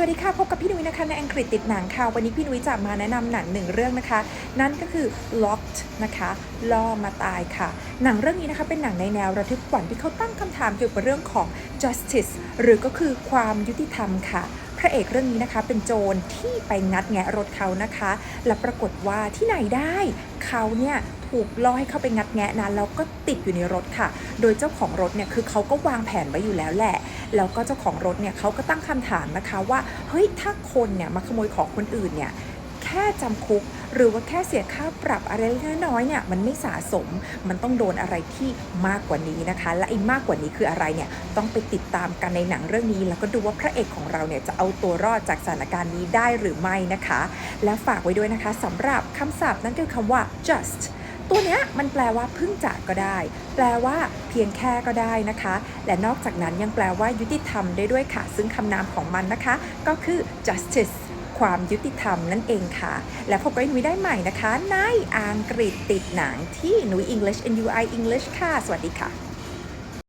สวัสดีค่ะ พบกับพี่นุ้ยนะคะในอังกฤษติดหนังค่ะ วันนี้พี่นุ้ยจะมาแนะนำหนังหนึ่งเรื่องนะคะ นั่นก็คือ Locked นะคะล่อมาตายค่ะ หนังเรื่องนี้นะคะเป็นหนังในแนวระทึกขวัญที่เขาตั้งคำถามเกี่ยวกับเรื่องของ justice หรือก็คือความยุติธรรมค่ะ พระเอกเรื่องนี้นะคะ เป็นโจรที่ไปงัดแงะรถเขานะคะ และปรากฏว่าที่ไหนได้เขาเนี่ยถูกล่อให้เข้าไปงัดแงะนั้นแล้วก็ติดอยู่ในรถค่ะ โดยเจ้าของรถเนี่ยคือเขาก็วางแผนไว้อยู่แล้วแหละ แล้วก็เจ้าของรถเนี่ยเขาก็ตั้งคำถามนะคะว่า เฮ้ย ถ้าคนเนี่ยมาขโมยของคนอื่นเนี่ย ค่จำคุก หรือว่าแค่เสียค่าปรับอะไรเล็กน้อยเนี่ยมันไม่สะสม มันต้องโดนอะไรที่มากกว่านี้นะคะ และไอ้มากกว่านี้คืออะไรเนี่ยต้องไปติดตามกันในหนังเรื่องนี้ แล้วก็ดูว่าพระเอกของเราเนี่ยจะเอาตัวรอดจากสถานการณ์นี้ได้หรือไม่นะคะ และฝากไว้ด้วยนะคะสำหรับคำศัพท์นั่นคือคำว่า just ตัวเนี้ยมันแปลว่าเพิ่งจะก็ได้ แปลว่าเพียงแค่ก็ได้นะคะ และนอกจากนั้นยังแปลว่ายุติธรรมได้ด้วยค่ะ ซึ่งคำนามของมันนะคะ ก็คือ justice ความยุติธรรมนั่นเองค่ะ และพบกับนุ้ยได้ใหม่นะคะ ในอังกฤษติดหนังที่นุ้ย English and UI English ค่ะ สวัสดีค่ะ